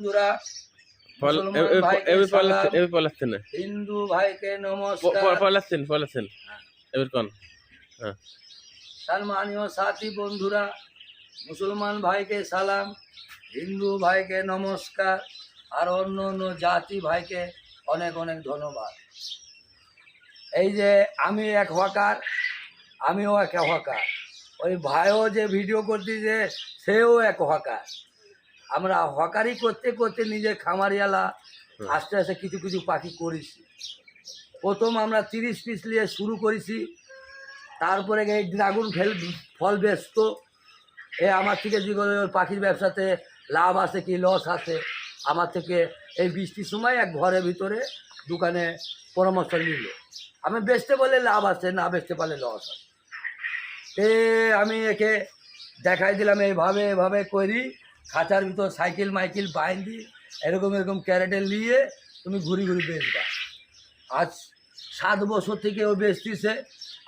বন্ধুরা হিন্দু ভাইকে নমস্কার। এবার কোন? সম্মানীয় সাথী বন্ধুরা মুসলমান ভাইকে সালাম হিন্দু ভাইকে নমস্কার আর অন্য অন্য জাতি ভাইকে অনেক অনেক ধন্যবাদ। এই যে আমি এক হকার আমিও এক হকার। ওই ভাইও যে ভিডিও করতেছে সেও এক হকার। আমরা হকারি করতে করতে নিজের খামারিয়ালা। আস্তে আস্তে কিছু কিছু পাখি করেছি। প্রথম আমরা তিরিশ পিস নিয়ে শুরু করেছি। তারপরে এই ড্রাগন ফেল ফল বেচত। এ আমার থেকে যে পাখির ব্যবসাতে লাভ আছে কি লস আছে আমার থেকে এই বৃষ্টির সময় এক ঘরের ভিতরে দোকানে পরামর্শ নিল। আমি বেচতে বলে লাভ আছে না বেচতে পারলে লস আছে। এ আমি একে দেখাই দিলাম এইভাবে এভাবে করি। খাঁচার ভিতর সাইকেল, মাইকেল বাইন্দি, এরকম এরকম ক্যারেটে নিয়ে তুমি ঘুরি ঘুরি বেচবা। আজ সাত বছর থেকে ও বেচতিছে,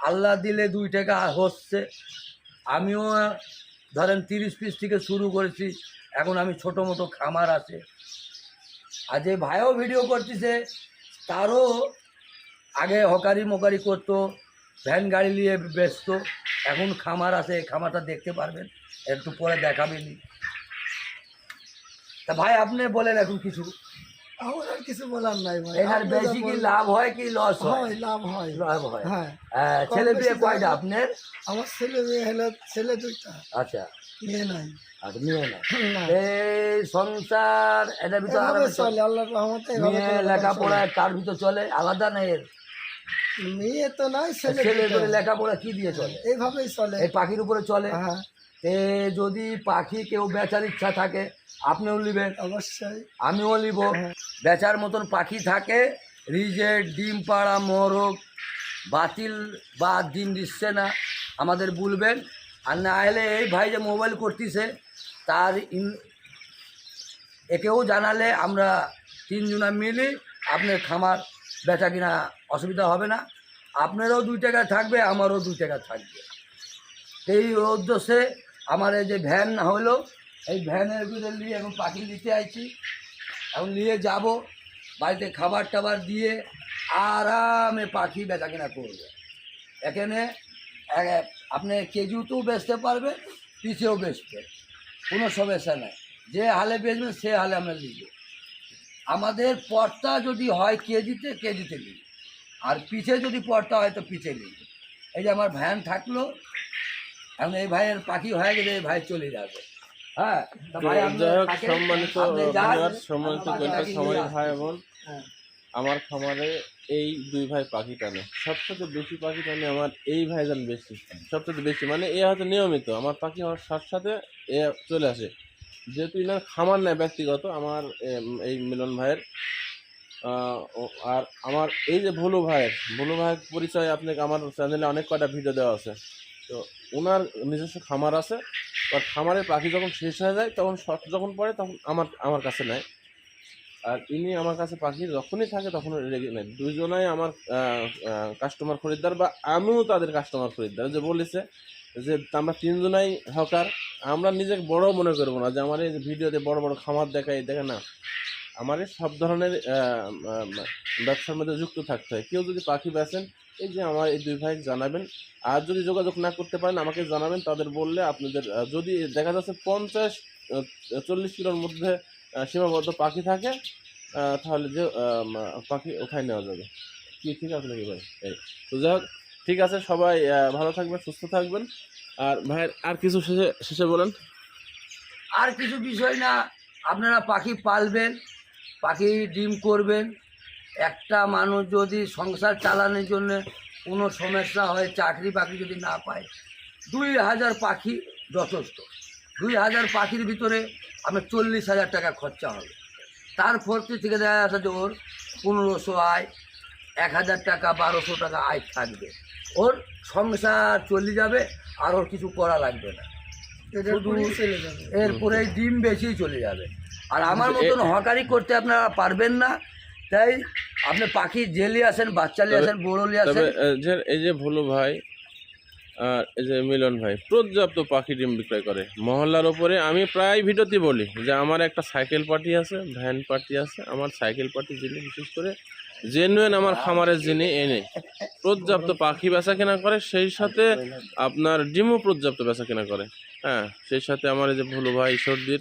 আল্লাহ দিলে দুই টাকা হচ্ছে। আমিও, ধরেন তিরিশ পিস থেকে শুরু করেছি, এখন আমি ছোটো মোটো খামার আছে। আর যে ভাইও ভিডিও করতেছে, তারও আগে হকারি মকারি করতো, ভ্যান গাড়ি নিয়ে ব্যস্ত, এখন খামার আছে খামারটা দেখতে পারবেন, একটু পরে দেখাবেনি তা ভাই আপনি বলেন এখন কিছু। আমার আর কিছু বলার নাই ভাই। এখানে বেশি কি লাভ হয় কি লস হয়? হয় লাভ হয়। লাভ হয়। হ্যাঁ। ছেলে বিয়ে কয়টা আপনার? আমার ছেলে মেয়ে হলো ছেলে দুইটা। আচ্ছা। মেয়ে নাই। আচ্ছা মেয়ে এই সংসার এটার ভিতর এভাবে আলাদা চলে আল্লাহর রহমতে মেয়ে লেখাপড়া কার ভিতর চলে? আলাদা না এর? মেয়ে তো নাই ছেলে ছেলে করে লেখাপড়া কি দিয়ে চলে? এইভাবেই চলে। এই পাখির উপরে চলে? হ্যাঁ। যদি পাখি কেউ বেচার ইচ্ছা থাকে আপনিও নিবেন অবশ্যই। আমিও নিব হ্যাঁ। বেচার মতন পাখি থাকে। রিজেট ডিম পাড়া মরক। বাতিল বা ডিম দিচ্ছে না। আমাদের বলবেন। আর না হলে এই ভাই যে মোবাইল করতেছে তার ইন একেও জানালে আমরা তিনজনা মিলি আপনার খামার বেচা কিনা অসুবিধা হবে না। আপনারও দুই টাকা থাকবে আমারও দুই টাকা থাকবে। এই উদ্দেশ্যে আমার এই যে ভ্যান হলো এই ভ্যানের ভিতরে নিয়ে এখন পাখি দিতে আইছি। এখন নিয়ে যাব। বাড়িতে খাবার টাবার দিয়ে আরামে পাখি বেচা কিনা করবে। এখানে আপনি কেজিতেও বেচতে পারবেন পিছেও বেচবে। কোনো সমস্যা নাই। যে হালে বেচবেন সে হালে আমরা নিব। আমাদের পর্তা যদি হয় কেজিতে কেজিতে নিব। আর পিছে যদি পর্তা হয়, তো পিছে নিব। এই যে আমার ভ্যান থাকল, এখন এই ভাইয়ের পাখি হয়ে গেলে এই ভাই চলে যাবে। হ্যাঁ যাই হোক সম্মানিত যান, সম্মানিত আমার সময়। ভাই বোন হ্যাঁ। আমার খামারে এই দুই ভাই পাখি টানে। সবচেয়ে বেশি পাখি টানে আমার এই ভাই ভাইজান বেশি সবচেয়ে বেশি। মানে এ হয়তো নিয়মিত আমার পাখি আমার সাথে সাথে এ চলে আসে। যেহেতু ইনার খামার নেয় ব্যক্তিগত আমার এই মিলন ভাইয়ের আর আমার এই যে ভুলু ভাইয়ের ভুলু ভাইয়ের পরিচয় আপনাকে আমার চ্যানেলে অনেক কটা ভিডিও দেওয়া আছে। তো ওনার নিজস্ব খামার আছে আর খামারের পাখি যখন শেষ হয়ে যায়, তখন শর্ট যখন পড়ে, তখন আমার আমার কাছে নেয়। আর ইনি আমার কাছে পাখি যখনই থাকে, তখন রেগে নেয় দুজনাই আমার কাস্টমার খরিদ্দার বা আমিও তাদের কাস্টমার খরিদ্দার। যে বলেছে যে, আমরা তিনজনাই হকার, আমরা নিজেকে বড় মনে করব না। যে আমার এই ভিডিওতে বড় বড় খামার দেখাই দেখে না। এই সব ধরনের ব্যবসার মধ্যে যুক্ত থাকতে হয়। কেউ যদি পাখি বেচেন এই যে আমার এই দুই ভাই জানাবেন, আর যদি যোগাযোগ না করতে পারেন, আমাকে জানাবেন, তাদের বললে আপনাদের যদি দেখা যাচ্ছে পঞ্চাশ চল্লিশ কিলোর মধ্যে সীমাবদ্ধ পাখি থাকে তাহলে যে পাখি ওখানে নেওয়া যাবে। কি, ঠিক আছে নাকি ভাই? এই, তো যাই হোক, ঠিক আছে, সবাই ভালো থাকবেন, সুস্থ থাকবেন। আর ভাইয়ের আর কিছু শেষে শেষে বলেন। আর কিছু বিষয় না, আপনারা পাখি পালবেন। পাখি ডিম করবেন। একটা মানুষ যদি সংসার চালানোর জন্য কোনো সমস্যা হয় চাকরি বাকরি যদি না পায় দুই হাজার পাখি যথেষ্ট। দুই হাজার পাখির ভিতরে আমার চল্লিশ হাজার টাকা খরচা হবে। তার ফর্তি থেকে দেখা যাচ্ছে যে ওর পনেরোশো আয় এক হাজার টাকা বারোশো টাকা আয় থাকবে। ওর সংসার চলে যাবে আর ওর কিছু করা লাগবে না। শুধু- এরপরে ডিম বেশি চলে যাবে। আর আমার মতন হকারি করতে আপনারা পারবেন না। তাই আপনি পাখি জেলি আসেন বাচ্চা নিয়ে আসেন বড়লি আসেন। তবে আহ, যে এই যে ভুলু ভাই আর এই যে মিলন ভাই পর্যাপ্ত পাখি ডিম বিক্রয় করে। মহল্লার ওপরে আমি প্রায় ভিডিওতে বলি যে আমার একটা সাইকেল পার্টি আছে ভ্যান পার্টি আছে আমার সাইকেল পার্টি যিনি বিশেষ করে জেনুয়েন আমার খামারের যিনি এনে পর্যাপ্ত পাখি বেচা কেনা করে সেই সাথে আপনার ডিমও পর্যাপ্ত বেচা কেনা করে। হ্যাঁ সেই সাথে আমার এই যে ভুলু ভাই সর্দির